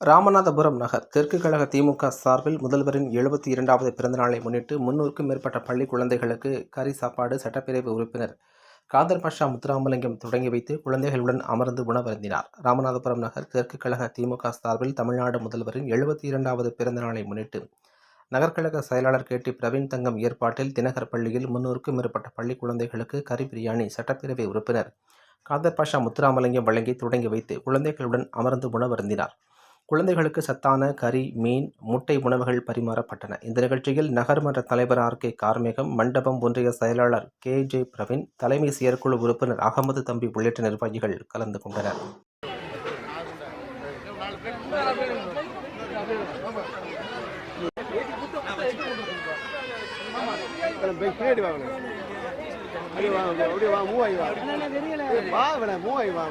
ராமநாதபுரம் நகர் தெற்கு கழக திமுக சார்பில் முதல்வரின் எழுபத்தி இரண்டாவது பிறந்தநாளை முன்னிட்டு முன்னூறுக்கும் மேற்பட்ட பள்ளி குழந்தைகளுக்கு கறி சாப்பாடு சட்டப்பேரவை உறுப்பினர் காதர் பாஷா முத்துராமலிங்கம் தொடங்கி வைத்து குழந்தைகளுடன் அமர்ந்து உணவருந்தினார். ராமநாதபுரம் நகர் தெற்கு கழக திமுக சார்பில் தமிழ்நாடு முதல்வரின் எழுபத்தி இரண்டாவது பிறந்தநாளை முன்னிட்டு நகர்கழக செயலாளர் கே டி பிரவீன் தங்கம் ஏற்பாட்டில் தினகர் பள்ளியில் முன்னூறுக்கும் மேற்பட்ட பள்ளி குழந்தைகளுக்கு கறி பிரியாணி சட்டப்பேரவை உறுப்பினர் காதர் பாஷா முத்துராமலிங்கம் வழங்கி தொடங்கி வைத்து குழந்தைகளுடன் அமர்ந்து உணவருந்தினார். குழந்தைகளுக்கு சத்தான கறி மீன் முட்டை உணவுகள் பரிமாறப்பட்டன. இந்த நிகழ்ச்சியில் நகர்மன்ற தலைவர் ஆர். கே. கார்மேகம் மண்டபம் ஒன்றிய செயலாளர் கே. ஜே. பிரவீன் தலைமை செயற்குழு உறுப்பினர் அகமது தம்பி உள்ளிட்ட நிர்வாகிகள் கலந்து கொண்டனர். பின்னாடி வாங்க அப்படியே வாங்க அப்படியே வா மூவாயி வா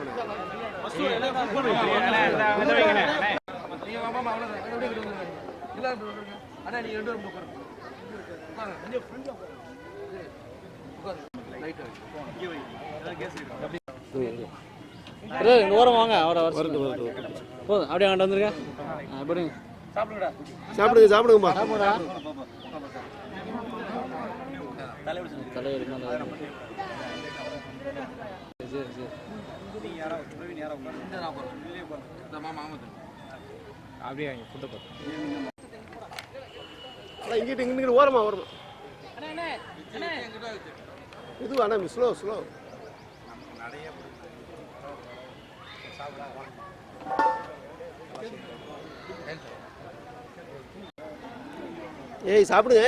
வா. வேணா மூவாயி வா வேணா பிரதர், இந்த ஓரம் வாங்க. அவரை வர வருது வருது போதும். அப்படியே அங்கிட்ட வந்துருங்க. சாப்பிடுங்க சாப்பிடுங்கம்மா. தலைவர் சரி சரி. அப்படியே வாங்க ஃபுட்டை பார்த்து அண்ணா இங்கிட்டு இங்கிட்டு ஓரமா ஓரமா. இது அண்ணா ஸ்லோ ஸ்லோ ஏய் சாப்பிடுங்க.